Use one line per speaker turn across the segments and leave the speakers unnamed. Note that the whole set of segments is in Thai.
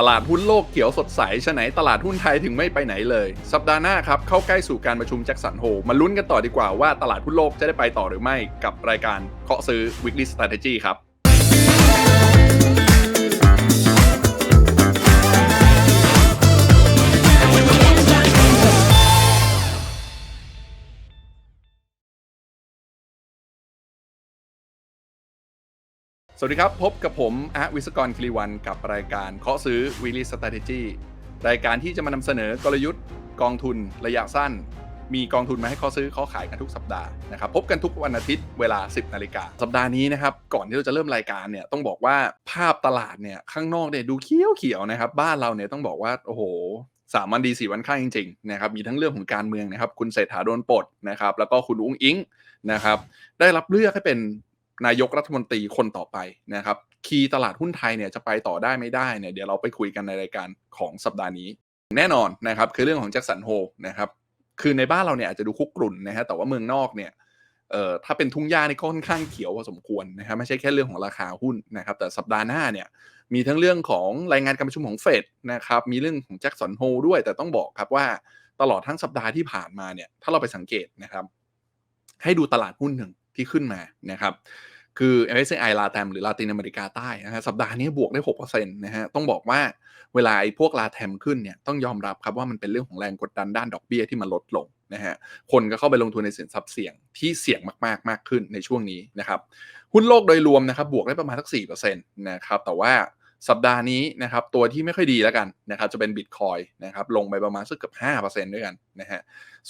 ตลาดหุ้นโลกเขียวสดใสฉะไหนตลาดหุ้นไทยถึงไม่ไปไหนเลย สัปดาห์หน้าครับ เข้าใกล้สู่การประชุมแจ็คสันโฮมาลุ้นกันต่อดีกว่าว่าตลาดหุ้นโลกจะได้ไปต่อหรือไม่กับรายการเคาะซื้อ Weekly Strategy ครับ สวัสดีครับ พบกับผมอาร์วิศกรคลีวันกับรายการเคาะซื้อ w e e l y Strategy รายการที่จะมานำเสนอกลยุทธ์กองทุนระยะสั้น มีกองทุนมาให้เคาะซื้อเคาะขายกันทุกสัปดาห์นะครับพบกันทุกวันอาทิตย์เวลา 10นาฬิกาสัปดาห์นี้นะครับก่อนที่เราจะเริ่มรายการเนี่ยต้องบอกว่าภาพตลาดเนี่ยข้างนอกเนี่ยดูเขียวเขียวนะครับบ้านเราเนี่ยต้องบอกว่าโอ้โหสามวันดีสี่วันข้างจริงๆนะครับมีทั้งเรื่องของการเมืองนะครับคุณเศรษฐาโดนปลดนะครับแล้วก็คุณอุ้งอิงนะครับได้รับเลือกให้เป็น นายกรัฐมนตรีคนต่อไปนะครับ คีย์ตลาดหุ้นไทยเนี่ยจะไปต่อได้ไม่ได้เนี่ยเดี๋ยวเราไปคุยกันในรายการของสัปดาห์นี้ แน่นอนนะครับคือเรื่องของแจ็คสันโฮนะครับคือในบ้านเราเนี่ยอาจจะดูคุกกรุ่นนะฮะแต่ว่าเมืองนอกเนี่ยเอ่อถ้าเป็นทุ่งหญ้านี่ก็ค่อนข้างเขียวพอสมควรนะครับไม่ใช่แค่เรื่องของราคาหุ้นนะครับ แต่สัปดาห์หน้าเนี่ยมีทั้งเรื่องของรายงานการประชุมของเฟดนะครับมีเรื่องของแจ็คสันโฮด้วย แต่ต้องบอกครับว่าตลอดทั้งสัปดาห์ที่ผ่านมาเนี่ยถ้าเราไปสังเกตนะครับ ให้ดูตลาดหุ้นหนึ่ง ที่ขึ้นมานะครับคือ MSCI ลาแตมหรือลาตินอเมริกาใต้นะฮะสัปดาห์นี้บวกได้6%นะฮะต้องบอกว่าเวลาไอ้พวกลาแทมขึ้นเนี่ยต้องยอมรับครับว่ามันเป็นเรื่องของแรงกดดันด้านดอกเบี้ยที่มันลดลงนะฮะคนก็เข้าไปลงทุนในสินทรัพย์เสี่ยงที่เสี่ยงมากๆมากขึ้นในช่วงนี้นะครับหุ้นโลกโดยรวมนะครับบวกได้ประมาณสัก4%นะครับแต่ว่า สัปดาห์นี้นะครับตัวที่ไม่ค่อยดีแล้วกันนะครับจะเป็นบิตคอยนะครับลงไปประมาณสักเกือบ5%ด้วยกันนะฮะ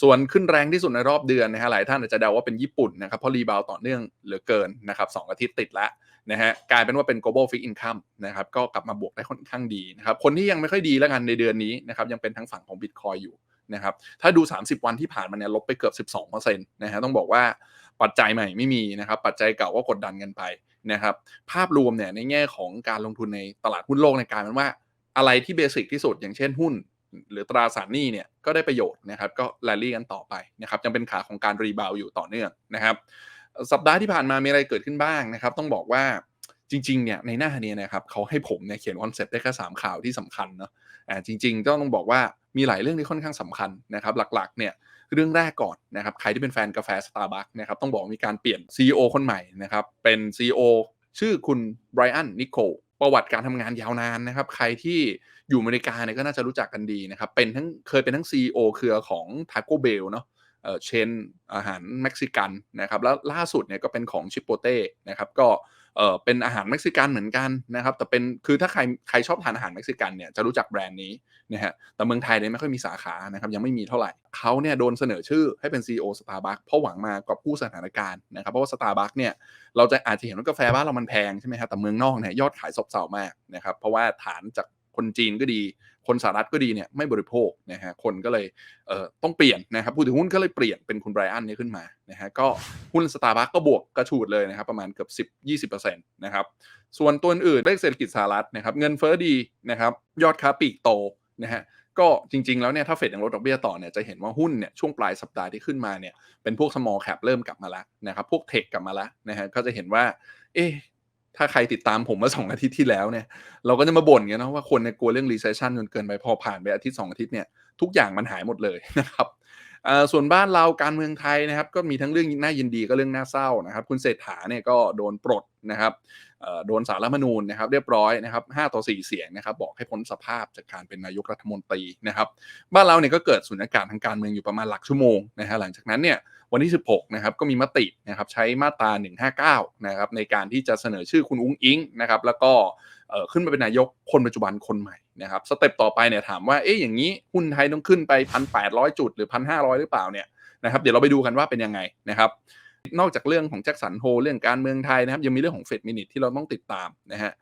ส่วนขึ้นแรงที่สุดในรอบเดือนนะฮะหลายท่านอาจจะเดาว่าเป็นญี่ปุ่นนะครับเพราะรีบาวต่อเนื่องเหลือเกินนะครับสองอาทิตย์ติดล้วนะฮะกลายเป็นว่าเป็น global fixed income นะครับก็กลับมาบวกได้ค่อนข้างดีนะครับคนที่ยังไม่ค่อยดีแล้วกันในเดือนนี้นะครับยังเป็นทั้งฝั่งของ Bitcoin อยู่นะครับถ้าดู 30 วันที่ผ่านมาเนี่ยลบไปเกือบ 12%นะฮะต้องบอกว่าปัจจัยใหม่ไม่มีนะครับปัจจัยเก่าก็กดดันกันไป นะครับภาพรวมเนี่ยในแง่ของการลงทุนในตลาดหุ้นโลกในการเป็นว่าอะไรที่เบสิกที่สุดอย่างเช่นหุ้น หรือตราสารหนี้เนี่ยก็ได้ประโยชน์นะครับก็แลลี่กันต่อไปนะครับยังเป็นขาของการรีบาวอยู่ต่อเนื่องนะครับสัปดาห์ที่ผ่านมามีอะไรเกิดขึ้นบ้างนะครับ ต้องบอกว่าจริงๆเนี่ยในหน้านี้นะครับเขาให้ผมเนี่ยเขียนคอนเซปต์ได้แค่สามข่าวที่สำคัญเนาะอ่าจริงๆ ก็ต้องบอกว่ามีหลายเรื่องที่ค่อนข้างสำคัญนะครับ หลักๆเนี่ย เรื่องแรกก่อนนะครับใครที่เป็นแฟนกาแฟสตาร์บัคนะครับต้องบอกมีการเปลี่ยน CEO คนใหม่นะครับเป็น CEO ชื่อคุณไบรอันนิโคลประวัติการทำงานยาวนานนะครับ ใครที่อยู่อเมริกาเนี่ยก็น่าจะรู้จักกันดีนะครับ เป็นทั้งเคยเป็นทั้ง CEO เครือของ Taco Bell เนาะเอ่อเชนอาหารเม็กซิกันนะครับ แล้วล่าสุดเนี่ยก็เป็นของชิปโปเต้นะครับ ก็ เออเป็นอาหารเม็กซิกันเหมือนกันนะครับ แต่เป็นคือถ้าใครใครชอบทานอาหารเม็กซิกันเนี่ยจะรู้จักแบรนด์นี้นะฮะแต่เมืองไทยเนี่ยไม่ค่อยมีสาขานะครับยังไม่มีเท่าไหร่เขาเนี่ยโดนเสนอชื่อให้เป็น CEO Starbucks เพราะหวังมากอบกู้สถานการณ์นะครับเพราะว่า Starbucks เนี่ยเราจะอาจจะเห็นว่ากาแฟบ้านเรามันแพงใช่ไหมครับแต่เมืองนอกเนี่ยยอดขายซบเซามากนะครับเพราะว่าฐานจากคนจีนก็ดี คนสหรัฐก็ดีเนี่ยไม่บริโภคนะฮะคนก็เลยเอ่อต้องเปลี่ยนนะครับผู้ถือหุ้นก็เลยเปลี่ยนเป็นคุณไบรอันนี้ขึ้นมานะฮะก็หุ้นสตาร์บัคก็บวกกระฉูดเลยนะครับประมาณเกือบ 10 20%นะครับส่วนตัวอื่นเลขเศรษฐกิจสหรัฐนะครับเงินเฟ้อดีนะครับยอดค้าปลีกโตนะฮะก็จริง ๆ แล้วเนี่ยถ้าเฟดยังลดดอกเบี้ยต่อเนี่ยจะเห็นว่าหุ้นเนี่ยช่วงปลายสัปดาห์ที่ขึ้นมาเนี่ยเป็นพวก small cap เริ่มกลับมาแล้วนะครับพวกเทคกลับมาแล้วนะฮะก็จะเห็นว่าเอ๊ ถ้าใครติดตามผมมาสองอาทิตย์ที่แล้วเนี่ย เราก็จะมาบ่นกันนะว่าคนเนี่ยกลัวเรื่อง recession จนเกินไปพอผ่านไปอาทิตย์สองอาทิตย์เนี่ยทุกอย่างมันหายหมดเลยนะครับส่วนบ้านเราการเมืองไทยนะครับ ก็มีทั้งเรื่องน่ายินดีก็เรื่องน่าเศร้านะครับ คุณเศรษฐาเนี่ยก็โดนปลดนะครับโดนสารรัฐมนูญนะครับ เรียบร้อยนะครับ5ต่อ 4 เสียงนะครับ บอกให้พ้นสภาพจากการเป็นนายกรัฐมนตรีนะครับ บ้านเราเนี่ยก็เกิดสุญญากาศทางการเมืองอยู่ประมาณหลักชั่วโมงนะฮะหลังจากนั้นเนี่ย วันที่ 16นะครับก็มีมตินะครับใช้มาตรา 159นะครับในการที่จะเสนอชื่อคุณอุ้งอิงนะครับแล้วก็ขึ้นมาเป็นนายกคนปัจจุบันคนใหม่นะครับสเต็ปต่อไปเนี่ยถามว่าเอ๊ะอย่างนี้หุ้นไทยต้องขึ้นไป 1,800 จุดหรือ 1,500 หรือเปล่าเนี่ยนะครับเดี๋ยวเราไปดูกันว่าเป็นยังไงนะครับนอกจากเรื่องของแจ็คสันโฮเรื่องการเมืองไทยนะครับยังมีเรื่องของเฟดมินิทที่เราต้องติดตามนะฮะ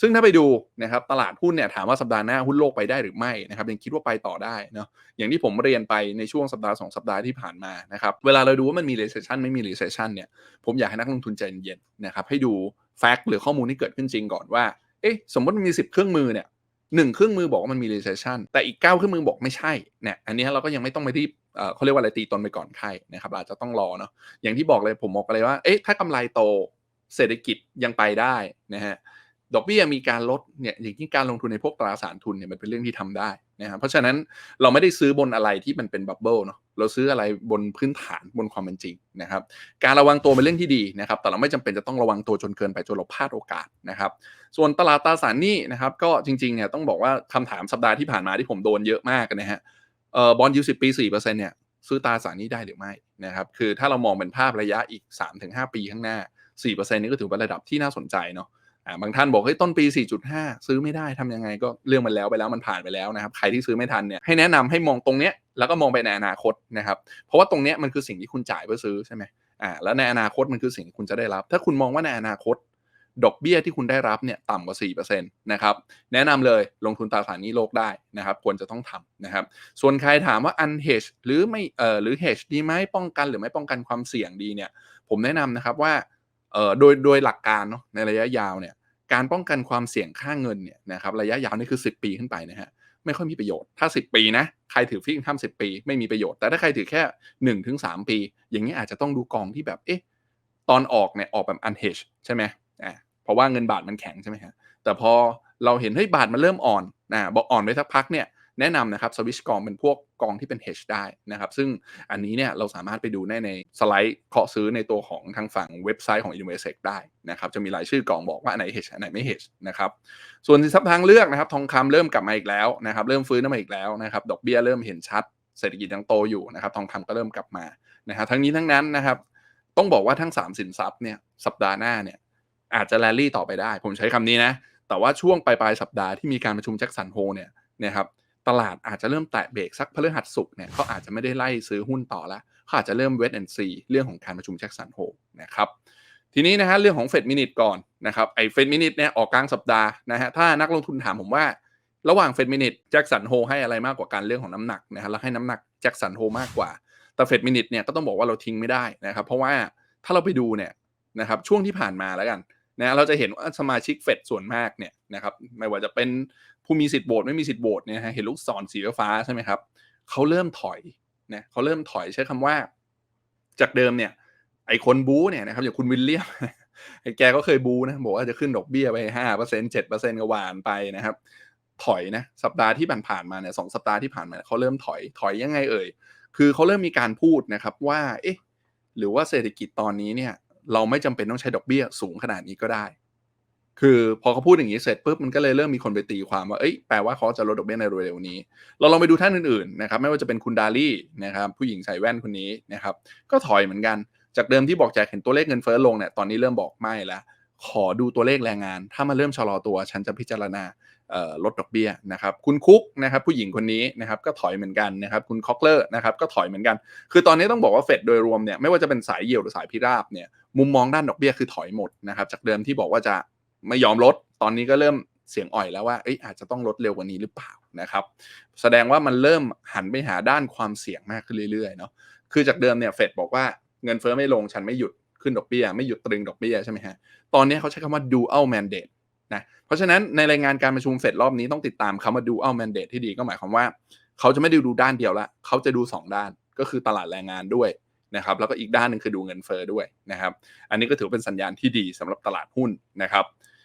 ซึ่งถ้าไปดูนะครับตลาดหุ้นเนี่ยถามว่าสัปดาห์หน้าหุ้นโลกไปได้หรือไม่นะครับยังคิดว่าไปต่อได้เนาะอย่างที่ผมเรียนไปในช่วงสัปดาห์สองสัปดาห์ที่ผ่านมานะครับเวลาเราดูว่ามันมี recession ไม่มี recession เนี่ยผมอยากให้นักลงทุนใจเย็นนะครับให้ดูแฟกต์หรือข้อมูลที่เกิดขึ้นจริงก่อนว่าเอ๊ะสมมติมันมี10 เครื่องมือเนี่ยหนึ่งเครื่องมือบอกว่ามันมี recession แต่อีก 9 เครื่องมือบอกไม่ใช่เนี่ยอันนี้เราก็ยังไม่ต้องไปรีบเอ่อเขาเรียกว่าอะไรตีตนไปก่อนไข้นะครับอาจจะต้องรอเนาะอย่างที่บอกเลยผมบอกเลยว่าเอ๊ะถ้ากำไรโตเศรษฐกิจยังไปได้นะฮะ ดอกเบี้ยมีการลดเนี่ยอย่างที่การลงทุนในพวกตราสารทุนเนี่ยมันเป็นเรื่องที่ทำได้นะครับเพราะฉะนั้นเราไม่ได้ซื้อบนอะไรที่มันเป็นบับเบิลเนาะเราซื้ออะไรบนพื้นฐานบนความเป็นจริงนะครับ การระวังตัวเป็นเรื่องที่ดีนะครับ แต่เราไม่จำเป็นจะต้องระวังตัวจนเกินไปจนเราพลาดโอกาสนะครับ ส่วนตลาดตราสารหนี้นะครับ ก็จริงๆเนี่ยต้องบอกว่าคำถามสัปดาห์ที่ผ่านมาที่ผมโดนเยอะมากนะฮะเอ่อบอลยูสิบปีสี่เปอร์เซ็นต์เนี่ยซื้อตราสารหนี้ได้หรือไม่นะครับคือถ้าเรามองเป็นภาพระยะอีก 3-5 ปีข้างหน้า4%นี่ก็ถือเป็นระดับที่น่าสนใจเนาะ อ่าบางท่านบอกเฮ้ยต้นปี 4.5 ซื้อไม่ได้ทำยังไงก็เรื่องมันแล้วไปแล้วมันผ่านไปแล้วนะครับใครที่ซื้อไม่ทันเนี่ยให้แนะนำให้มองตรงเนี้ยแล้วก็มองไปในอนาคตนะครับเพราะว่าตรงเนี้ยมันคือสิ่งที่คุณจ่ายเพื่อซื้อใช่ไหมอ่าแล้วในอนาคตมันคือสิ่งที่คุณจะได้รับ ถ้าคุณมองว่าในอนาคตดอกเบี้ยที่คุณได้รับเนี่ยต่ำกว่า4%นะครับแนะนำเลยลงทุนตราสารนี้โลกได้นะครับควรจะต้องทำนะครับส่วนใครถามว่า unhedge หรือไม่เอ่อหรือ hedge ดีไหมป้องกันหรือไม่ป้องกันความเสี่ยงดีเนี่ยผมแนะนำนะครับว่า เอ่อโดยโดยหลักการเนาะในระยะยาวเนี่ยการป้องกันความเสี่ยงค่าเงินเนี่ยนะครับระยะยาวนี่คือ 10 ปีขึ้นไปนะฮะไม่ค่อยมีประโยชน์ถ้า 10 ปีนะใครถือฟิกทำ10ปี ไม่มีประโยชน์แต่ถ้าใครถือแค่1-3ถึงปี อย่างนี้อาจจะต้องดูกองที่แบบเอ๊ะตอนออกเนี่ยออกแบบ unhedge ใช่ไหมอ่าเพราะว่าเงินบาทมันแข็งใช่ไหมฮะแต่พอเราเห็นเฮ้ยบาทมันเริ่มอ่อนนะบอกอ่อนไปสักพักเนี่ย แนะนำนะครับสวิชกองเป็นพวกกองที่เป็น hedge ได้นะครับ ซึ่งอันนี้เนี่ยเราสามารถไปดูได้ในสไลด์เคาะซื้อในตัวของทางฝั่งเว็บไซต์ของ Investec ได้นะครับ จะมีรายชื่อกองบอกว่าอันไหน hedge อันไหนไม่ hedge นะครับ ส่วนสินทรัพย์ทางเลือกนะครับ ทองคำเริ่มกลับมาอีกแล้วนะครับ เริ่มฟื้นขึ้นมาอีกแล้วนะครับ ดอกเบี้ยเริ่มเห็นชัด เศรษฐกิจยังโตอยู่นะครับ ทองคำก็เริ่มกลับมานะฮะทั้งนี้ทั้งนั้นนะครับ ต้องบอกว่าทั้งสามสินทรัพย์เนี่ยสัปดาห์หน้าเนี่ยอาจจะแรลลี่ต่อไปได้ ผมใช้คำนี้นะ แต่ว่าช่วงปลายปลายสัปดาห์ที่มีการประชุมแจ็คสันโฮเนี่ยนะครับ ตลาดอาจจะเริ่มแตะเบรกสักพฤหัสศุกเนี่ยเขาอาจจะไม่ได้ไล่ซื้อหุ้นต่อละเขาอาจจะเริ่มเวทแอนด์ซีเรื่องของการประชุมแจ็คสันโฮนะครับทีนี้นะฮะเรื่องของเฟดมินิทก่อนนะครับไอเฟดมินิทเนี่ยออกกลางสัปดาห์นะฮะถ้านักลงทุนถามผมว่า ระหว่างเฟดมินิทแจ็คสันโฮให้อะไรมากกว่าการเรื่องของน้ำหนักนะฮะแล้วให้น้ำหนักแจ็คสันโฮมากกว่า แต่เฟดมินิทเนี่ยก็ต้องบอกว่าเราทิ้งไม่ได้นะครับเพราะว่าถ้าเราไปดูเนี่ยนะครับช่วงที่ผ่านมาแล้วกันนะเราจะเห็นว่าสมาชิกเฟดส่วนมากเนี่ยนะครับไม่ว่าจะเป็น ผู้มีสิทธิ์โหวตไม่มีสิทธิ์โหวตเนี่ยฮะเห็นลูกศรสีฟ้าใช่ไหมครับเขาเริ่มถอยนะเขาเริ่มถอยใช้คำว่า จากเดิมเนี่ย ไอคนบู๊เนี่ยนะครับอย่างคุณวิลเลียมไอแกก็เคยบู๊นะบอกว่าจะขึ้นดอกเบี้ยไปห้าเปอร์เซ็นเจ็ดเปอร์เซ็นก็หวานไปนะครับ ถอยนะสัปดาห์ที่ผ่านมาเนี่ยสองสัปดาห์ที่ผ่านมาเขาเริ่มถอยถอยยังไงเอ่ยคือเขาเริ่มมีการพูดนะครับว่าเอ๊ะหรือว่าเศรษฐกิจตอนนี้เนี่ย เราไม่จำเป็นต้องใช้ดอกเบี้ยสูงขนาดนี้ก็ได้ คือพอเขาพูดอย่างนี้เสร็จปุ๊บมันก็เลยเริ่มมีคนไปตีความว่าเอ้ยแปลว่าเขาจะลดดอกเบี้ยในเร็วๆนี้ เราลองไปดูท่านอื่นๆนะครับไม่ว่าจะเป็นคุณดาลี่นะครับผู้หญิงใส่แว่นคนนี้นะครับก็ถอยเหมือนกันจากเดิมที่บอกจะเห็นตัวเลขเงินเฟ้อลงเนี่ยตอนนี้เริ่มบอกไม่แล้วขอดูตัวเลขแรงงาน ถ้ามันเริ่มชะลอตัวฉันจะพิจารณาลดดอกเบี้ยนะครับคุณคุกนะครับผู้หญิงคนนี้นะครับก็ถอยเหมือนกันนะครับคุณคอกเลอร์นะครับก็ถอยเหมือนกัน คือตอนนี้ต้องบอกว่าเฟดโดยรวมเนี่ยไม่ว่าจะเป็นสายเยียวหรือสายพิราบเนี่ยมุมมองด้านดอกเบี้ยคือถอยหมดนะครับจากเดิมที่บอกว่าจะ ไม่ยอมลด ตอนนี้ก็เริ่มเสียงอ่อยแล้วว่าเอ้ยอาจจะต้องลดเร็วกว่านี้หรือเปล่านะครับ แสดงว่ามันเริ่มหันไปหาด้านความเสี่ยงมากขึ้นเรื่อยๆเนาะคือจากเดิมเนี่ยเฟดบอกว่าเงินเฟ้อไม่ลงฉันไม่หยุดขึ้นดอกเบี้ยไม่หยุดตรึงดอกเบี้ยใช่ไหมฮะตอนนี้เขาใช้คำว่า dual mandate นะเพราะฉะนั้นในรายงานการประชุมเฟดรอบนี้ต้องติดตามคำว่า dual mandate ที่ดีก็หมายความว่า เขาจะไม่ได้ดูด้านเดียวละเขาจะดู 2 ด้านก็คือตลาดแรงงานด้วยนะครับแล้วก็อีกด้านหนึ่งคือดูเงินเฟ้อด้วยนะครับ อันนี้ก็ถือเป็นสัญญาณที่ดีสำหรับตลาดหุ้นนะครับ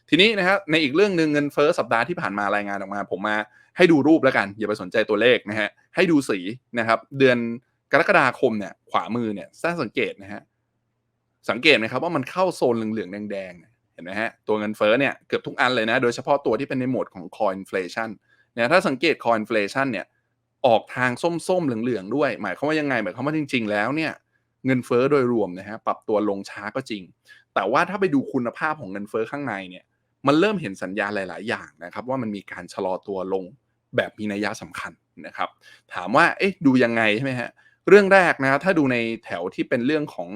ทีนี้นะครับในอีกเรื่องหนึ่งเงินเฟ้อสัปดาห์ที่ผ่านมารายงานออกมา ผมมาให้ดูรูปแล้วกัน อย่าไปสนใจตัวเลขนะฮะให้ดูสีนะครับเดือนกรกฎาคมเนี่ยขวามือเนี่ยถ้าสังเกตนะฮะสังเกตไหมครับว่ามันเข้าโซนเหลืองๆแดงๆเห็นไหมฮะตัวเงินเฟ้อเนี่ยเกือบทุกอันเลยนะ โดยเฉพาะตัวที่เป็นในโหมดของ core inflation เนี่ยถ้าสังเกต core inflation เนี่ยออกทางส้มๆเหลืองๆด้วย หมายความว่ายังไงหมายความว่าจริง ๆ แล้วเนี่ยเงินเฟ้อโดยรวมนะฮะปรับตัวลงช้าก็จริง แต่ว่าถ้าไปดูคุณภาพของเงินเฟ้อข้างในเนี่ย มันเริ่มเห็นสัญญาณหลาย ๆ อย่างนะครับ ว่ามันมีการชะลอตัวลงแบบมีนัยยะสำคัญนะครับ ถามว่าเอ๊ะดูยังไงใช่ไหมฮะเรื่องแรกนะถ้าดูในแถวที่เป็นเรื่องของ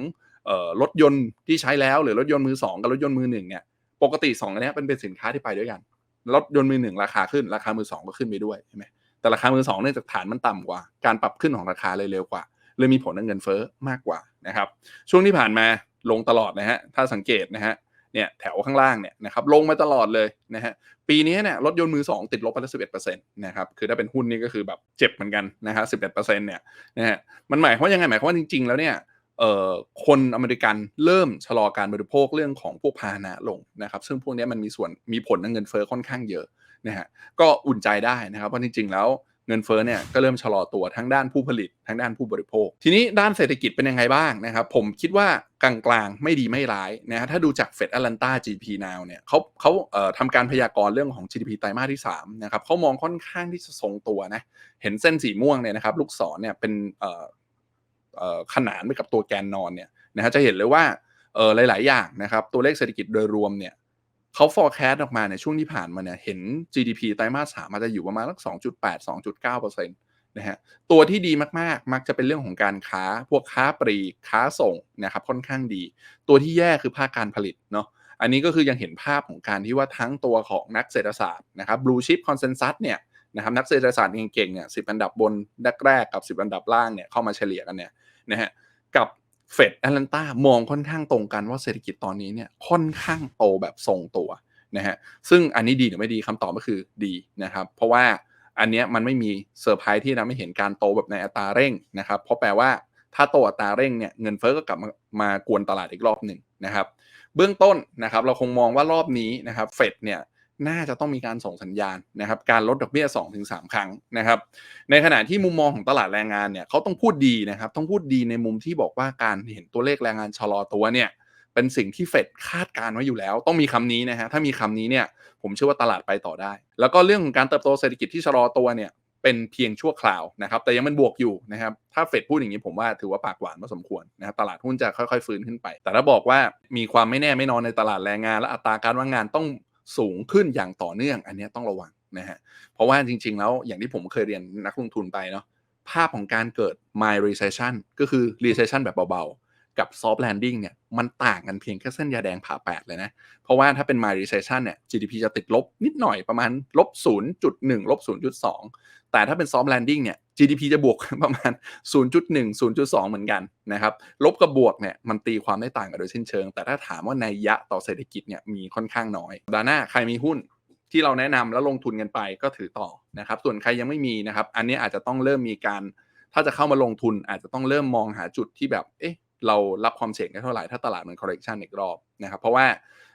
รถยนต์ที่ใช้แล้วหรือรถยนต์มือสองกับรถยนต์มือหนึ่งเนี่ยปกติ2อันนี้เป็นเป็นสินค้าที่ไปด้วยกันรถยนต์มือหนึ่งราคาขึ้นราคามือสองก็ขึ้นไปด้วยใช่ไหมแต่ราคามือสองเนื่องจากฐานมันต่ำกว่า การปรับขึ้นของราคาเลยเร็วกว่าเลยมีผลต่อเงินเฟ้อมากกว่านะครับ ช่วงที่ผ่านมาลงตลอดนะฮะถ้าสังเกตนะฮะ เนี่ยแถวข้างล่างเนี่ยนะครับลงมาตลอดเลยนะฮะปีนี้เนี่ยรถยนต์มือสองติดลบไปแล้วสิบเอ็ดเปอร์เซ็นต์นะครับคือถ้าเป็นหุ้นนี่ก็คือแบบเจ็บเหมือนกันนะฮะสิบเอ็ดเปอร์เซ็นต์เนี่ยนะฮะมันหมายความว่ายังไงหมายความว่าจริง ๆ แล้วเนี่ยเอ่อคนอเมริกันเริ่มชะลอการบริโภคเรื่องของพวกพาหนะลงนะครับ ซึ่งพวกนี้มันมีส่วนมีผลในเงินเฟ้อค่อนข้างเยอะนะฮะก็อุ่นใจได้นะครับเพราะจริง ๆ แล้ว เงินเฟ้อเนี่ยก็เริ่มชะลอตัวทั้งด้านผู้ผลิตทั้งด้านผู้บริโภค ทีนี้ด้านเศรษฐกิจเป็นยังไงบ้างนะครับผมคิดว่ากลางๆ ไม่ดีไม่ร้ายนะฮะถ้าดูจาก Fed Atlanta GDP now เนี่ยเขาเขาเอ่อทำการพยากรณ์เรื่องของ GDP ไตรมาสที่3นะครับเขามองค่อนข้างที่จะทรงตัวนะเห็นเส้นสีม่วงเนี่ยนะครับลูกศรเนี่ยเป็นเอ่อเอ่อขนานไปกับตัวแกนนอนเนี่ยนะฮะจะเห็นเลยว่าเออหลาย ๆ อย่างนะครับตัวเลขเศรษฐกิจโดยรวมเนี่ย เขา forecast ออกมาในช่วงที่ผ่านมาเนี่ยเห็น GDP ไตรมาส3อาจจะอยู่ประมาณสัก2.8 2.9%นะฮะตัวที่ดีมากๆ มักจะเป็นเรื่องของการค้าพวกค้าปลีกค้าส่งนะครับค่อนข้างดี ตัวที่แย่คือภาคการผลิตเนาะอันนี้ก็คือยังเห็นภาพของการที่ว่าทั้งตัวของนักเศรษฐศาสตร์นะครับ Blue Chip Consensus เนี่ยนะครับนักเศรษฐศาสตร์เก่งๆเนี่ยสิอันดับบนแรกๆกับ 10 อันดับล่างเนี่ยเข้ามาเฉลี่ยกันเนี่ยนะฮะกับ เฟดแอตแลนตามองค่อนข้างตรงกันว่าเศรษฐกิจตอนนี้เนี่ยค่อนข้างโตแบบทรงตัวนะฮะซึ่งอันนี้ดีหรือไม่ดีคำตอบก็คือดีนะครับ เพราะว่าอันเนี้ยมันไม่มีเซอร์ไพรส์ที่ทำให้เห็นการโตแบบในอัตราเร่งนะครับ เพราะแปลว่าถ้าโตอัตราเร่งเนี่ยเงินเฟ้อก็กลับมามากวนตลาดอีกรอบหนึ่งนะครับ เบื้องต้นนะครับเราคงมองว่ารอบนี้นะครับเฟดเนี่ย น่าจะต้องมีการส่งสัญญาณนะครับการลดดอกเบี้ย 2-3 ครั้งนะครับในขณะที่มุมมองของตลาดแรงงานเนี่ยเขาต้องพูดดีนะครับต้องพูดดีในมุมที่บอกว่าการเห็นตัวเลขแรงงานชะลอตัวเนี่ยเป็นสิ่งที่เฟดคาดการไว้อยู่แล้ว ต้องมีคำนี้นะฮะถ้ามีคำนี้เนี่ยผมเชื่อว่าตลาดไปต่อได้ แล้วก็เรื่องของการเติบโตเศรษฐกิจที่ชะลอตัวเนี่ยเป็นเพียงชั่วคราวนะครับแต่ยังเป็นบวกอยู่นะครับถ้าเฟดพูดอย่างนี้ผมว่าถือว่าปากหวานพอสมควรนะครับตลาดหุ้นจะค่อยๆ ฟื้นขึ้นไป แต่ถ้าบอกว่ามีความไม่แน่ไม่นอนในตลาดแรงงาน และอัตราการว่างงานต้อง สูงขึ้นอย่างต่อเนื่อง อันนี้ต้องระวังนะฮะเพราะว่าจริง ๆ แล้วอย่างที่ผมเคยเรียนนักลงทุนไปเนาะภาพของการเกิด mild recession ก็คือ recession แบบเบาๆ กับ soft landing เนี่ยมันต่างกันเพียงแค่เส้นยาแดงผ่าแปดเลยนะ เพราะว่าถ้าเป็น mild recession เนี่ย GDP จะติดลบนิดหน่อยประมาณลบ0.1ลบ0.2 แต่ถ้าเป็น soft landing เนี่ย GDP จะบวกประมาณ 0.1 0.2 เหมือนกันนะครับ ลบกับบวกเนี่ยมันตีความได้ต่างกันโดยสิ้นเชิง แต่ถ้าถามว่าในยะต่อเศรษฐกิจเนี่ยมีค่อนข้างน้อยดาหน้าใครมีหุ้นที่เราแนะนำแล้วลงทุนกันไปก็ถือต่อนะครับ ส่วนใครยังไม่มีนะครับ อันนี้อาจจะต้องเริ่มมีการถ้าจะเข้ามาลงทุนอาจจะต้องเริ่มมองหาจุดที่แบบ เอ๊ะ เรารับความเสี่ยงได้เท่าไหร่ถ้าตลาดมัน correction อีกรอบนะครับเพราะว่า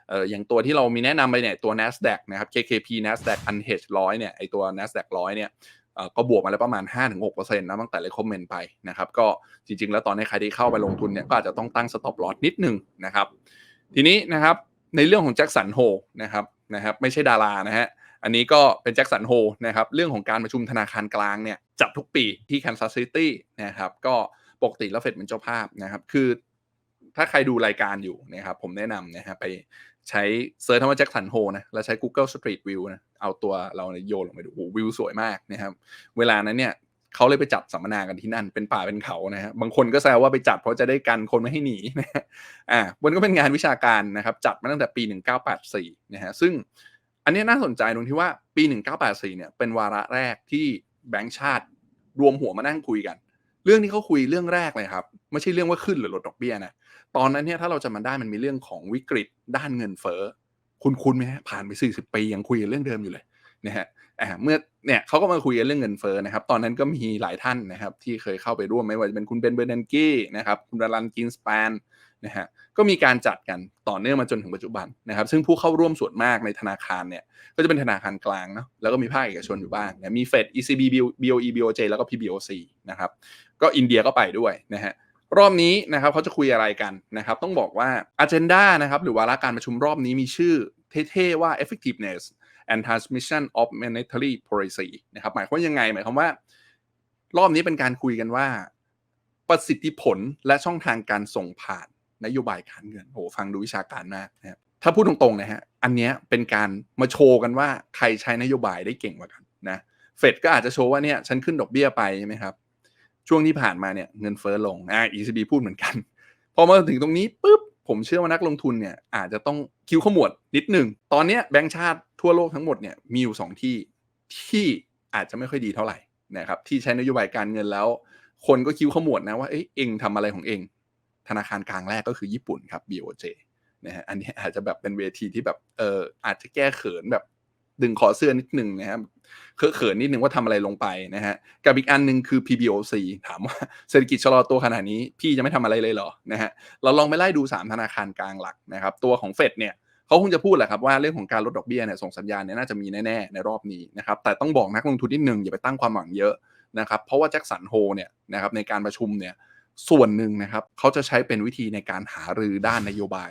เอออย่างตัวที่เรามีแนะนำไปเนี่ยตัว NASDAQ นะครับ KKP NASDAQ Unhedged 100เนี่ยไอตัว NASDAQ 100เนี่ยก็บวกมาแล้วประมาณ 5-6%นะตั้งแต่เลยคอมเมนต์ไปนะครับก็จริง ๆ แล้วตอนนี้ใครที่เข้าไปลงทุนเนี่ยก็อาจจะต้องตั้ง stop loss นิดนึงนะครับทีนี้นะครับในเรื่องของแจ็คสันโฮนะครับนะครับไม่ใช่ดารานะฮะอันนี้ก็เป็นแจ็คสันโฮนะครับเรื่องของการประชุมธนาคารกลางเนี่ยจัดทุกปีที่แคนซัสซิตี้นะครับก็ ปกติแล้วเฟดเป็นเจ้าภาพนะครับ คือถ้าใครดูรายการอยู่นะครับ ผมแนะนำนะฮะไปใช้เซิร์ชคำว่าแจ็คสันโฮนะ แล้วใช้ Google Street View นะ เอาตัวเราโยนลงไปดูโอ้วิวสวยมากนะครับ เวลานั้นเนี่ยเขาเลยไปจัดสัมมนากันที่นั่นเป็นป่าเป็นเขานะฮะบางคนก็แซวว่าไปจัดเพราะจะได้กันคนไม่ให้หนีนะฮะอ่ามันก็เป็นงานวิชาการนะครับ จัดมาตั้งแต่ปี 1984นะฮะซึ่งอันนี้น่าสนใจตรงที่ว่าปี 1984เนี่ยเป็นวาระแรกที่แบงก์ชาติรวมหัวมานั่งคุยกัน เรื่องที่เขาคุยเรื่องแรกเลยครับ ไม่ใช่เรื่องว่าขึ้นหรือลดดอกเบี้ยนะตอนนั้นเนี่ยถ้าเราจะมาได้มันมีเรื่องของวิกฤตด้านเงินเฟ้อคุณคุณไหมฮะผ่านไป 40 ปียังคุยเรื่องเดิมอยู่เลยนะฮะอ่าเมื่อเนี่ยเขาก็มาคุยกันเรื่องเงินเฟ้อนะครับ ตอนนั้นก็มีหลายท่านนะครับ ที่เคยเข้าไปร่วมไม่ว่าจะเป็นคุณเบนเบอร์นันกี้นะครับคุณดารันกินสปนนะฮะก็มีการจัดกันต่อเนื่องมาจนถึงปัจจุบันนะครับ ซึ่งผู้เข้าร่วมส่วนมากในธนาคารเนี่ย ก็จะเป็นธนาคารกลางเนาะแล้วก็มีภาคเอกชนอยู่บ้างนะมีเฟด ECB BOE BOJ แล้วก็ PBOC นะครับ ก็อินเดียก็ไปด้วยนะฮะรอบนี้นะครับเขาจะคุยอะไรกันนะครับ ต้องบอกว่า agenda นะครับหรือวาระการประชุมรอบนี้มีชื่อเท่ๆว่า effectiveness and transmission of monetary policy นะครับหมายความยังไงหมายความว่า รอบนี้เป็นการคุยกันว่า ประสิทธิผลและช่องทางการส่งผ่านนโยบายการเงินโหฟังดูวิชาการมากนะครับถ้าพูดตรงๆนะฮะอันนี้เป็นการมาโชว์กันว่าใครใช้นโยบายได้เก่งกว่ากันนะเฟดก็อาจจะโชว์ว่าเนี่ยฉันขึ้นดอกเบี้ยไปใช่ไหมครับ ช่วงที่ผ่านมาเนี่ยเงินเฟ้อลงอ่า ECB พูดเหมือนกัน พอมาถึงตรงนี้ปุ๊บผมเชื่อว่านักลงทุนเนี่ยอาจจะต้องคิ้วขมวดนิดหนึ่ง ตอนนี้แบงก์ชาติทั่วโลกทั้งหมดเนี่ยมีอยู่ 2 ที่ที่อาจจะไม่ค่อยดีเท่าไหร่นะครับที่ใช้นโยบายการเงินแล้ว คนก็คิ้วขมวดนะว่าเอ้เองทำอะไรของเอง ธนาคารกลางแรกก็คือญี่ปุ่นครับ BOJ นะฮะอันนี้อาจจะแบบเป็นเวทีที่แบบเอออาจจะแก้เขินแบบ ดึงคอเสื้อนิดหนึ่งนะครับเขินนิดนึงว่าทำอะไรลงไปนะฮะกับอีกอันหนึ่งคือ PBOC ถามว่าเศรษฐกิจชะลอตัวขนาดนี้พี่จะไม่ทำอะไรเลยเหรอนะฮะเราลองไปไล่ดู 3 ธนาคารกลางหลักนะครับตัวของเฟดเนี่ยเขาคงจะพูดแหละครับว่าเรื่องของการลดดอกเบี้ยเนี่ยส่งสัญญาณเนี่ยน่าจะมีแน่ๆ ในรอบนี้นะครับแต่ต้องบอกนักลงทุนนิดนึงอย่าไปตั้งความหวังเยอะนะครับเพราะว่าแจ็คสันโฮเนี่ยนะครับในการประชุมเนี่ยส่วนหนึ่งนะครับเขาจะใช้เป็นวิธีในการหารือด้านนโยบาย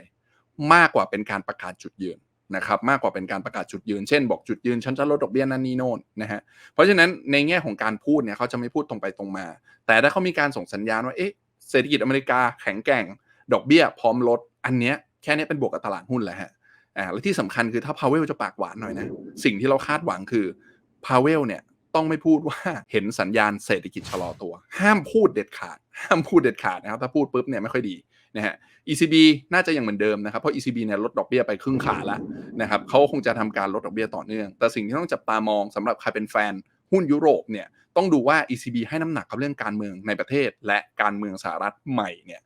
มากกว่าเป็นการประกาศจุดยืน นะครับมากกว่าเป็นการประกาศจุดยืนเช่นบอกจุดยืนฉันจะลดดอกเบี้ยนั่นนี่โน่นนะฮะเพราะฉะนั้นในแง่ของการพูดเนี่ยเขาจะไม่พูดตรงไปตรงมา แต่ถ้าเขามีการส่งสัญญาณว่าเอ๊ะเศรษฐกิจอเมริกาแข็งแกร่ง ดอกเบี้ยพร้อมลดอันเนี้ยแค่นี้เป็นบวกกับตลาดหุ้นแหละฮะอ่าและที่สำคัญคือถ้าพาวเวลจะปากหวานหน่อยนะสิ่งที่เราคาดหวังคือพาวเวลเนี่ยต้องไม่พูดว่าเห็นสัญญาณเศรษฐกิจชะลอตัว ห้ามพูดเด็ดขาด ห้ามพูดเด็ดขาดนะครับถ้าพูดปุ๊บเนี่ยไม่ค่อยดี นะฮะ ECB น่าจะยังเหมือนเดิมนะครับ เพราะ ECB เนี่ยลดดอกเบี้ยไปครึ่งขาแล้วนะครับเขาคงจะทำการลดดอกเบี้ยต่อเนื่อง แต่สิ่งที่ต้องจับตามองสำหรับใครเป็นแฟนหุ้นยุโรปเนี่ยต้องดูว่า ECB ให้น้ำหนักกับเรื่องการเมืองในประเทศ และการเมืองสหรัฐใหม่เนี่ย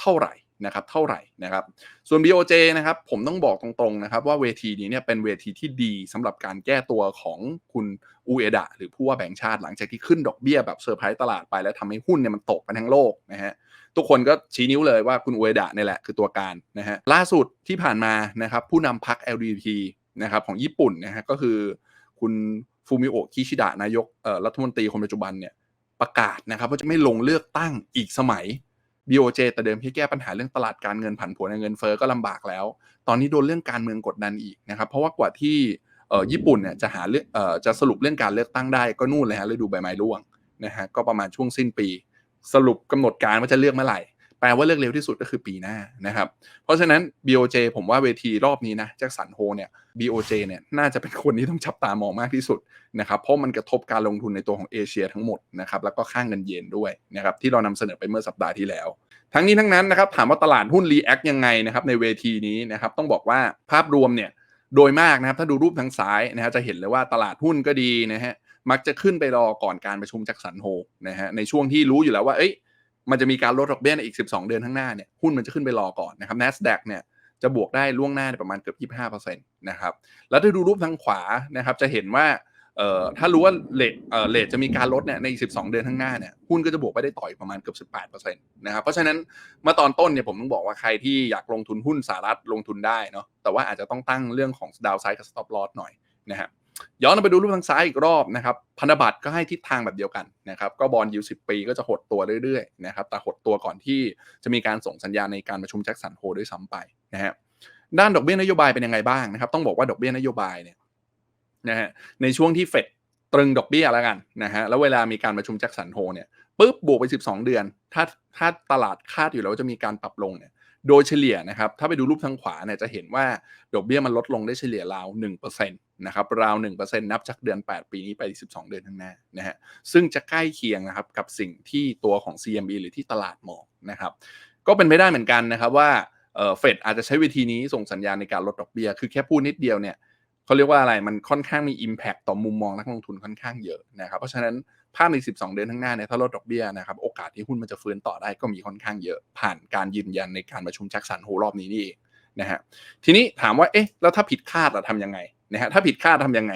เท่าไหร่นะครับเท่าไหร่นะครับ ส่วน BOJ นะครับผมต้องบอกตรงๆนะครับว่าเวทีนี้เนี่ยเป็นเวทีที่ดีสำหรับการแก้ตัวของคุณอูเอดะหรือผู้ว่าแบงค์ชาติหลังจากที่ขึ้นดอกเบี้ยแบบเซอร์ไพรส์ตลาดไปแล้วทำให้หุ้นเนี่ยมันตกไปทั้งโลกนะฮะ ทุกคนก็ชี้นิ้วเลยว่าคุณอุเอดะนี่แหละคือตัวการนะฮะล่าสุดที่ผ่านมานะครับผู้นำพรรค LDP นะครับของญี่ปุ่นนะฮะก็คือคุณฟูมิโอะคิชิดะนายกเอ่อรัฐมนตรีคนปัจจุบันเนี่ยประกาศนะครับว่าจะไม่ลงเลือกตั้งอีกสมัย BOJ แต่เดิมที่แก้ปัญหาเรื่องตลาดการเงินผันผวนในเงินเฟ้อก็ลำบากแล้ว ตอนนี้โดนเรื่องการเมืองกดดันอีกนะครับ เพราะว่ากว่าที่เอ่อญี่ปุ่นเนี่ยจะหาเรื่องเอ่อจะสรุปเรื่องการเลือกตั้งได้ก็นู่นเลยฮะฤดูใบไม้ร่วงนะฮะก็ประมาณช่วงสิ้นปี สรุปกำหนดการว่าจะเลือกเมื่อไหร่ แปลว่าเลือกเร็วที่สุดก็คือปีหน้านะครับ เพราะฉะนั้น BOJ ผมว่าเวทีรอบนี้นะแจ็คสันโฮเนี่ย BOJ เนี่ยน่าจะเป็นคนที่ต้องจับตามองมากที่สุดนะครับ เพราะมันกระทบการลงทุนในตัวของเอเชียทั้งหมดนะครับ แล้วก็ค่างเงินเยนด้วยนะครับที่เรานำเสนอไปเมื่อสัปดาห์ที่แล้ว ทั้งนี้ทั้งนั้นนะครับถามว่าตลาดหุ้นรีแอคยังไงนะครับในเวทีนี้นะครับต้องบอกว่าภาพรวมเนี่ยโดยมากนะครับถ้าดูรูปทางซ้ายนะครับจะเห็นเลยว่าตลาดหุ้นก็ดีนะฮะ มักจะขึ้นไปรอก่อนการประชุมจ็คสันโฮนะฮะในช่วงที่รู้อยู่แล้วว่าเอ้ยมันจะมีการลดดอกเบี้ยในอีก 12 เดือนข้างหน้าเนี่ยหุ้นมันจะขึ้นไปรอก่อนนะครับ NASDAQ เนี่ยจะบวกได้ล่วงหน้าประมาณเกือบ25%นะครับแล้วถ้าดูรูปทางขวานะครับจะเห็นว่าเอ่อถ้ารู้ว่าเลทเอ่อเลทจะมีการลดเนี่ยในอีก12 เดือนข้างหน้าเนี่ยหุ้นก็จะบวกไปได้ต่ออีกประมาณเกือบ18%นะครับเพราะฉะนั้นเมื่อตอนต้นเนี่ยผมต้องบอกว่าใครที่อยากลงทุนหุ้นสหรัฐลงทุนได้เนาะแต่ว่าอาจจะต้องตั้งเรื่องของดาวไซด์กับ stop loss หน่อยนะฮะ ย้อนไปดูรูปทางซ้ายอีกรอบนะครับพันธบัตรก็ให้ทิศทางแบบเดียวกันนะครับก็บอลยูสิบปีก็จะหดตัวเรื่อยๆนะครับแต่หดตัวก่อนที่จะมีการส่งสัญญาในการประชุมแจ็คสันโฮด้วยซ้ำไปนะฮะด้านดอกเบี้ยนโยบายเป็นยังไงบ้างนะครับ ต้องบอกว่าดอกเบี้ยนโยบายเนี่ยนะฮะในช่วงที่เฟดตรึงดอกเบี้ยแล้วกันนะฮะแล้วเวลามีการประชุมแจ็คสันโฮเนี่ยปุ๊บบวกไป 12 เดือน ถ้าถ้าตลาดคาดอยู่แล้วว่าจะมีการปรับลงเนี่ยโดยเฉลี่ยนะครับถ้าไปดูรูปทางขวาเนี่ยจะเห็นว่าดอกเบี้ยมันลดลงได้เฉลี่ยราว1%น นะครับราว 1%นับจากเดือน 8 ปีนี้ไป 12 เดือนข้างหน้านะฮะซึ่งจะใกล้เคียงนะครับกับสิ่งที่ตัวของ CME หรือที่ตลาดมองนะครับก็เป็นไปได้เหมือนกันนะครับว่าเฟดอาจจะใช้วิธีนี้ส่งสัญญาณในการลดดอกเบี้ย คือแค่พูดนิดเดียวเนี่ยเขาเรียกว่าอะไรมันค่อนข้างมี Impact ต่อมุมมองนักลงทุนค่อนข้างเยอะนะครับเพราะฉะนั้นภาพใน 12 เดือนข้างหน้าเนี่ยถ้าลดดอกเบี้ยนะครับโอกาสที่หุ้นมันจะฟื้นต่อได้ก็มีค่อนข้างเยอะ ผ่านการยืนยันในการประชุมแจ็คสันโฮรอบนี้นี่เองนะฮะทีนี้ถามว่าเอ๊ะแล้วถ้าผิดคาดเราทำยังไง นะฮะถ้าผิดคาดทำยังไง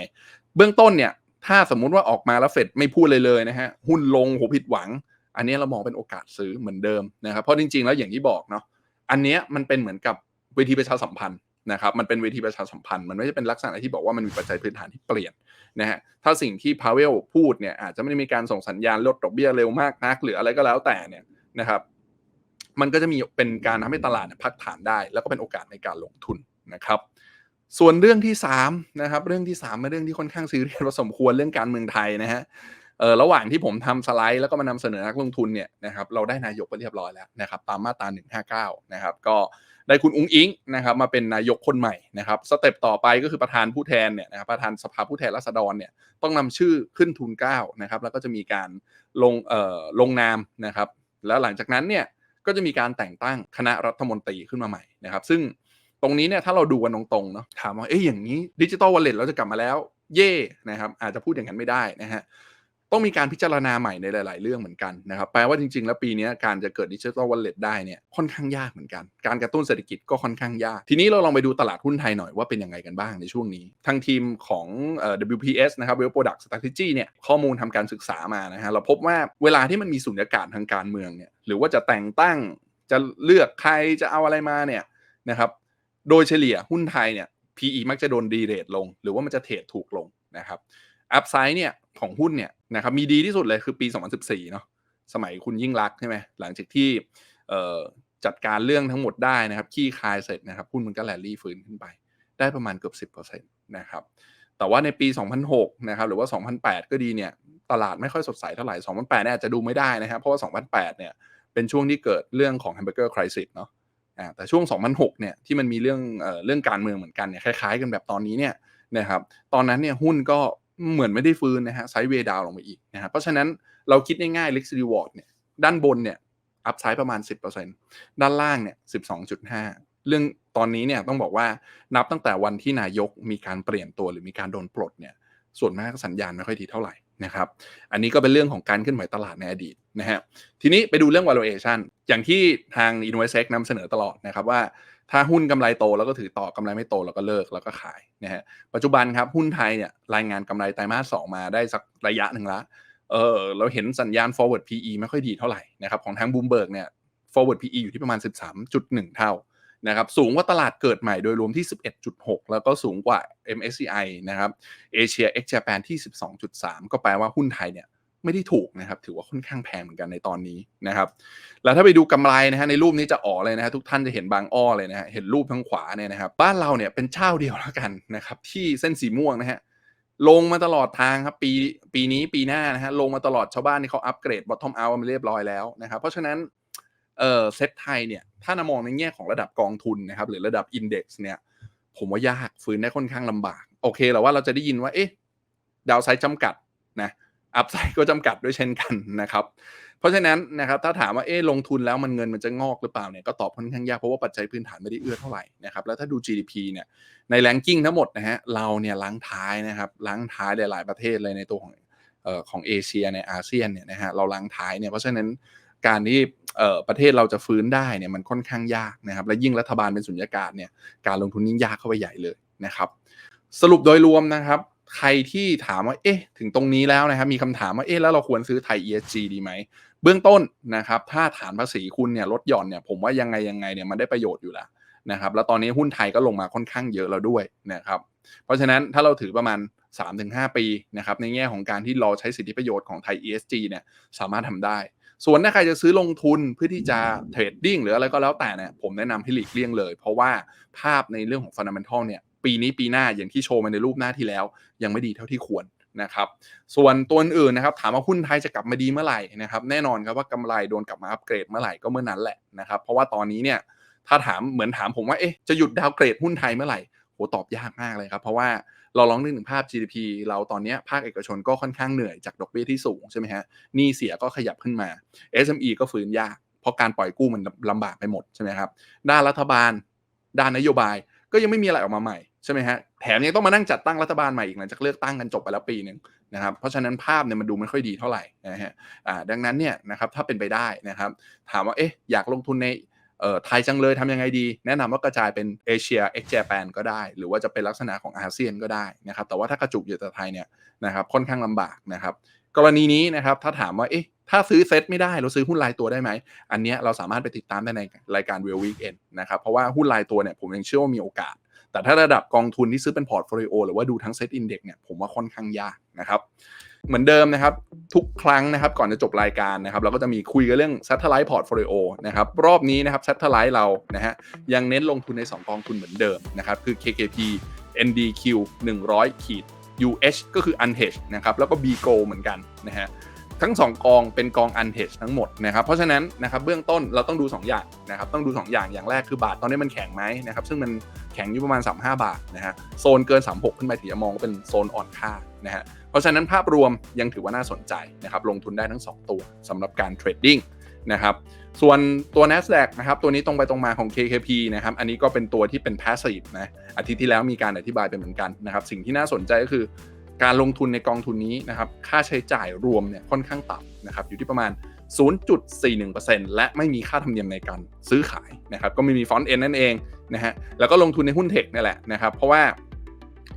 เบื้องต้นเนี่ย ถ้าสมมุติว่าออกมาแล้วเฟดไม่พูดเลยเลยนะฮะหุ้นลงโหผิดหวัง อันนี้เรามองเป็นโอกาสซื้อเหมือนเดิมนะครับเพราะจริงๆ แล้วอย่างที่บอกเนาะอันเนี้ยมันเป็นเหมือนกับเวทีประชาสัมพันธ์นะครับมันเป็นเวทีประชาสัมพันธ์มันไม่ใช่เป็นลักษณะที่บอกว่ามันมีปัจจัยพื้นฐานที่เปลี่ยนนะฮะถ้าสิ่งที่พาเวลพูดเนี่ยอาจจะไม่ได้มีการส่งสัญญาณลดดอกเบี้ยเร็วมากนัก หรืออะไรก็แล้วแต่เนี่ยนะครับมันก็จะมีเป็นการทำให้ตลาดพักฐานได้ แล้วก็เป็นโอกาสในการลงทุนนะครับ ส่วนเรื่องที่3นะครับเรื่องที่3เป็นเรื่องที่ค่อนข้างซีเรียสพอสมควรเรื่องการเมืองไทยนะฮะเออระหว่างที่ผมทำสไลด์แล้วก็มานำเสนอนักลงทุนเนี่ยนะครับเราได้นายกไปเรียบร้อยแล้วนะครับตามมาตรา159นะครับก็ได้คุณอุ้งอิงนะครับมาเป็นนายกคนใหม่นะครับสเต็ปต่อไปก็คือประธานผู้แทนเนี่ยนะครับประธานสภาผู้แทนราษฎรเนี่ยต้องนำชื่อขึ้นทุนเก้านะครับแล้วก็จะมีการลงเอ่อลงนามนะครับแล้วหลังจากนั้นเนี่ยก็จะมีการแต่งตั้งคณะรัฐมนตรีขึ้นมาใหม่นะครับ ซึ่ง ตรงนี้เนี่ยถ้าเราดูกันตรงๆเนาะถามว่าเอ๊ะอย่างนี้ดิจิตอลวอลเล็ตเราจะกลับมาแล้ว เย่นะครับอาจจะพูดอย่างนั้นไม่ได้นะฮะต้องมีการพิจารณาใหม่ในหลาย ๆ เรื่องเหมือนกันนะครับแปลว่าจริง ๆ แล้วปีนี้การจะเกิดดิจิทัลวอลเล็ตได้เนี่ยค่อนข้างยากเหมือนกัน การกระตุ้นเศรษฐกิจก็ค่อนข้างยาก ทีนี้เราลองไปดูตลาดหุ้นไทยหน่อยว่าเป็นยังไงกันบ้างในช่วงนี้ ทางทีมของ WPS นะครับ Well Product Strategy เนี่ยข้อมูลทำการศึกษามานะฮะเราพบว่าเวลาที่มันมีสุญญากาศทางการเมืองเนี่ยหรือว่าจะแต่งตั้งจะเลือกใครจะเอาอะไรมาเนี่ยนะครับ โดยเฉลี่ยหุ้นไทยเนี่ย PE มักจะโดนดีเรทลง หรือว่ามันจะเทรดถูกลงนะครับอัพไซด์เนี่ยของหุ้นเนี่ยนะครับมีดีที่สุดเลยคือปี 2014 เนาะสมัยคุณยิ่งรักใช่ไหมหลังจากที่จัดการเรื่องทั้งหมดได้นะครับขี้คายเสร็จนะครับหุ้นมันก็แลลี่ฟื้นขึ้นไป ได้ประมาณเกือบ 10%นะครับแต่ว่าในปี 2006 นะครับหรือว่า 2008 ก็ดีเนี่ยตลาดไม่ค่อยสดใสเท่าไหร่ 2008เนี่ยอาจจะดูไม่ได้นะครับ เพราะว่า 2008 เนี่ยเป็นช่วงที่เกิดเรื่องของ Hamburger Crisis เนาะอ่า แต่ช่วง 2006 เนี่ยที่มันมีเรื่องเรื่องการเมืองเหมือนกันเนี่ยคล้ายๆ กันแบบตอนนี้เนี่ยนะครับตอนนั้นเนี่ยหุ้นก็เหมือนไม่ได้ฟื้นนะฮะไซด์เวดาวลงไปอีกนะครับเพราะฉะนั้นเราคิดง่ายๆ risk reward เนี่ยด้านบนเนี่ยอัพไซด์ประมาณ 10%ด้านล่างเนี่ย 12.5 เรื่องตอนนี้เนี่ยต้องบอกว่านับตั้งแต่วันที่นายกมีการเปลี่ยนตัวหรือมีการโดนปลดเนี่ยส่วนมากสัญญาณไม่ค่อยดีเท่าไหร่ นะครับ อันนี้ก็เป็นเรื่องของการขึ้นไหวตลาดในอดีตนะฮะ ทีนี้ไปดูเรื่อง valuation อย่างที่ทาง Investec นำเสนอตลอดนะครับว่าถ้าหุ้นกำไรโตแล้วก็ถือต่อกำไรไม่โตแล้วก็เลิกแล้วก็ขายนะฮะปัจจุบันครับหุ้นไทยเนี่ยรายงานกำไรไตรมาสสองมาได้สักระยะหนึ่งละเออเราเห็นสัญญาณ forward PE ไม่ค่อยดีเท่าไหร่นะครับของทาง Bloomberg เนี่ย forward PE อยู่ที่ประมาณ 13.1 เท่า นะครับสูงกว่าตลาดเกิดใหม่โดยรวมที่ 11.6 แล้วก็สูงกว่า MSCI นะครับเอเชีย X Japan ที่ 12.3 ก็แปลว่าหุ้นไทยเนี่ยไม่ได้ถูกนะครับถือว่าค่อนข้างแพงเหมือนกันในตอนนี้นะครับแล้วถ้าไปดูกำไรนะฮะในรูปนี้จะอ๋อเลยนะฮะทุกท่านจะเห็นบางอ้อเลยนะฮะเห็นรูปทางขวาเนี่ยนะครับบ้านเราเนี่ยเป็นเจ้าเดียวแล้วกันนะครับที่เส้นสีม่วงนะฮะลงมาตลอดทางครับปีปีนี้ปีหน้านะฮะลงมาตลอดชาวบ้านนี่เขาอัปเกรด bottom out มาเรียบร้อยแล้วนะครับเพราะฉะนั้น เออเซ็ตไทยเนี่ยถ้านมองในแง่ของระดับกองทุนนะครับหรือระดับอินเด็กซ์เนี่ยผมว่ายากฟื้นได้ค่อนข้างลำบาก โอเคแหละว่าเราจะได้ยินว่าเอ๊ะดาวไซด์จำกัดนะอัพไซด์ก็จำกัดด้วยเช่นกันนะครับ เพราะฉะนั้นนะครับถ้าถามว่าเอ๊ะลงทุนแล้วมันเงินมันจะงอกหรือเปล่าเนี่ยก็ตอบค่อนข้างยากเพราะว่าปัจจัยพื้นฐานไม่ได้เอื้อเท่าไหร่นะครับแล้วถ้าดู GDP เนี่ยในแรงกิ้งทั้งหมดนะฮะเราเนี่ยล้างท้ายนะครับล้างท้ายหลาย ๆประเทศเลยในตัวของเอ่อของเอเชียในอาเซียนเนี่ยนะฮะเราล้างท้ายเนี่ยเพราะฉะนั้น การที่ประเทศเราจะฟื้นได้เนี่ยมันค่อนข้างยากนะครับ และยิ่งรัฐบาลเป็นสุญญากาศเนี่ยการลงทุนยิ่งยากเข้าไปใหญ่เลยนะครับ สรุปโดยรวมนะครับ ใครที่ถามว่าเอ๊ะถึงตรงนี้แล้วนะครับ มีคำถามว่าเอ๊ะแล้วเราควรซื้อไทย ESG ดีไหมเบื้องต้นนะครับ ถ้าฐานภาษีคุณเนี่ยลดหย่อนเนี่ยผมว่ายังไงยังไงเนี่ยมันได้ประโยชน์อยู่แล้วนะครับแล้วตอนนี้หุ้นไทยก็ลงมาค่อนข้างเยอะแล้วด้วยนะครับเพราะฉะนั้นถ้าเราถือประมาณ 3-5 ปีนะครับในแง่ของการที่รอใช้สิทธิประโยชน์ของไทย ESG เนี่ยสามารถทำได้ ส่วนถ้าใครจะซื้อลงทุนเพื่อที่จะเทรดดิ้งหรืออะไรก็แล้วแต่เนี่ยผมแนะนำให้หลีกเลี่ยงเลย เพราะว่าภาพในเรื่องของฟันดัมเบลทัลเนี่ยปีนี้ปีหน้าอย่างที่โชว์มาในรูปหน้าที่แล้ว ยังไม่ดีเท่าที่ควรนะครับส่วนตัวอื่นนะครับถามว่าหุ้นไทยจะกลับมาดีเมื่อไหร่นะครับแน่นอนครับว่ากำไรโดนกลับมาอัปเกรดเมื่อไหร่ก็เมื่อนั้นแหละนะครับเพราะว่าตอนนี้เนี่ยถ้าถามเหมือนถามผมว่าเอ๊ะจะหยุดดาวเกรดหุ้นไทยเมื่อไหร่ โหตอบยากมากเลยครับ เพราะว่าเราลองนึกถึงภาพ GDP เราตอนนี้ภาคเอกชนก็ค่อนข้างเหนื่อยจากดอกเบี้ยที่สูงใช่ไหมฮะหนี้เสียก็ขยับขึ้นมา SME ก็ฟื้นยาก เพราะการปล่อยกู้มันลำบากไปหมดใช่ไหมครับด้านรัฐบาล ด้านนโยบายก็ยังไม่มีอะไรออกมาใหม่ใช่ไหมฮะแถมยังต้องมานั่งจัดตั้งรัฐบาลใหม่อีกหลังจากเลือกตั้งกันจบไปแล้วปีหนึ่งนะครับเพราะฉะนั้นภาพเนี่ยมันดูไม่ค่อยดีเท่าไหร่นะฮะดังนั้นเนี่ยนะครับถ้าเป็นไปได้นะครับถามว่าเอ๊ะอยากลงทุนใน เอ่อไทยจังเลยทำยังไงดี แนะนำว่ากระจายเป็นเอเชียเอ็กเจแปนก็ได้ หรือว่าจะเป็นลักษณะของอาเซียนก็ได้นะครับแต่ว่าถ้ากระจุกอยู่แต่ไทยเนี่ยนะครับค่อนข้างลำบากนะครับกรณีนี้นะครับถ้าถามว่าเอ๊ะถ้าซื้อเซ็ตไม่ได้เราซื้อหุ้นรายตัวได้ไหม อันนี้เราสามารถไปติดตามได้ในรายการ Real Weekend นะครับเพราะว่าหุ้นรายตัวเนี่ยผมยังเชื่อว่ามีโอกาส แต่ถ้าระดับกองทุนที่ซื้อเป็นพอร์ตโฟลิโอหรือว่าดูทั้งเซ็ตอินเด็กเนี่ยผมว่าค่อนข้างยากนะครับ เหมือนเดิมนะครับ ทุกครั้งนะครับก่อนจะจบรายการนะครับเราก็จะมีคุยกันเรื่อง Satellite Portfolio นะครับรอบนี้นะครับ Satellite เรานะฮะยังเน้นลงทุนใน 2 กองทุนเหมือนเดิมนะครับคือ KKP NDQ 100ขีด UH ก็คือ Unhedged นะครับแล้วก็ BGO เหมือนกันนะฮะ ทั้ง 2 กองเป็นกอง Unhedged ทั้งหมดนะครับเพราะฉะนั้นนะครับเบื้องต้นเราต้องดู 2 อย่างนะครับต้องดู 2 อย่างอย่างแรกคือบาทตอนนี้มันแข็งไหมนะครับซึ่งมันแข็งอยู่ประมาณ 35 บาทนะฮะโซนเกิน 36 ขึ้นไปถือจะมองว่าเป็นโซนอ่อนค่านะฮะเพราะฉะนั้นภาพรวมยังถือว่าน่าสนใจนะครับลงทุนได้ทั้ง 2 ตัวสำหรับการเทรดดิ้งนะครับส่วนตัว NASDAQ นะครับตัวนี้ตรงไปตรงมาของ KKP นะครับอันนี้ก็เป็นตัวที่เป็น passive นะอาทิตย์ที่แล้วมีการอธิบายไปเหมือนกันนะครับสิ่งที่น่าสนใจก็คือ การลงทุนในกองทุนนี้นะครับค่าใช้จ่ายรวมเนี่ยค่อนข้างต่ำนะครับอยู่ที่ประมาณ 0.41%และไม่มีค่าธรรมเนียมในการซื้อขายนะครับก็ไม่มีฟอนต์เอ็นนั่นเองนะฮะแล้วก็ลงทุนในหุ้นเทคนี่แหละนะครับเพราะว่า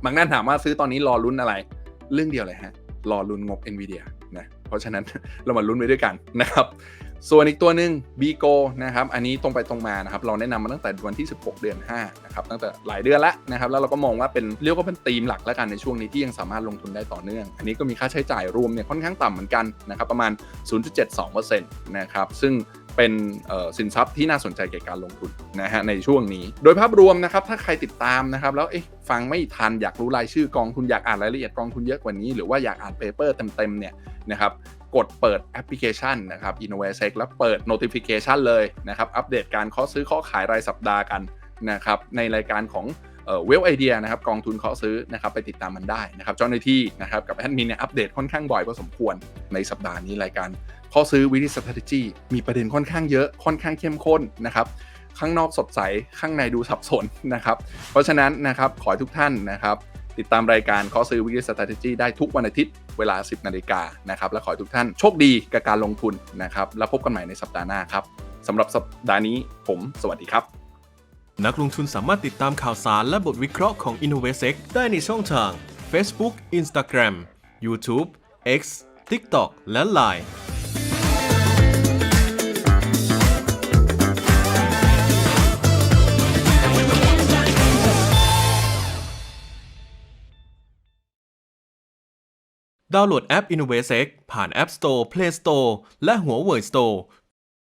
บางท่านถามว่าซื้อตอนนี้รอลุ้นอะไร เรื่องเดียวเลยฮะรอลุ้นงบ NVIDIA นะเพราะฉะนั้นเรามาลุ้นไปด้วยกันนะครับ ส่วนอีกตัวหนึ่ง b ีโกนะครับอันนี้ตรงไปตรงมานะครับเราแนะนำมาตั้งแต่วันที่ 16 เดือน5นะครับตั้งแต่หลายเดือนแล้วนะครับแล้วเราก็มองว่าเป็นเรียกว่าเป็นธีมหลักแล้วกันในช่วงนี้ที่ยังสามารถลงทุนได้ต่อเนื่อง อันนี้ก็มีค่าใช้จ่ายรวมเนี่ยค่อนข้างต่ำเหมือนกันนะครับประมาณ 0.72%นะครับซึ่งเป็นสินทรัพย์ที่น่าสนใจแก่การลงทุนนะฮะในช่วงนี้ โดยภาพรวมนะครับถ้าใครติดตามนะครับแล้วเอ๊ะฟังไม่ทันอยากรู้รายชื่อกองทุนอยากอ่านรายละเอียดกองทุนเยอะกว่านี้ หรือว่าอยากอ่านเปเปอร์เต็มๆเนี่ยนะครับ กดเปิดแอปพลิเคชันนะครับ InnovaSec แล้วเปิด notification เลยนะครับ อัปเดตการเคาะซื้อเคาะขายรายสัปดาห์กันนะครับ ในรายการของเวลไอเดียนะครับกองทุนเคาะซื้อนะครับไปติดตามมันได้นะครับเจ้าหน้าที่นะครับกับแอดมินเนี่ยอัปเดตค่อนข้างบ่อยพอสมควรในสัปดาห์นี้รายการเคาะซื้อวิธี strategy มีประเด็นค่อนข้างเยอะค่อนข้างเข้มข้นนะครับข้างนอกสดใสข้างในดูสับสนนะครับ เพราะฉะนั้นนะครับขอให้ทุกท่านนะครับ ติดตามรายการขอซื้อวิกฤต strategy ได้ทุกวันอาทิตย์เวลา 10 นาฬิกานะครับ และขอให้ทุกท่านโชคดีกับการลงทุนนะครับ แล้วพบกันใหม่ในสัปดาห์หน้าครับสำหรับสัปดาห์นี้ผม สวัสดีครับ
นักลงทุนสามารถติดตามข่าวสารและบทวิเคราะห์ของ Innovasec ได้ในช่องทาง Facebook Instagram YouTube X TikTok และ Line ดาวน์โหลดแอป Innovasec ผ่าน App Store, Play Store และ Huawei Store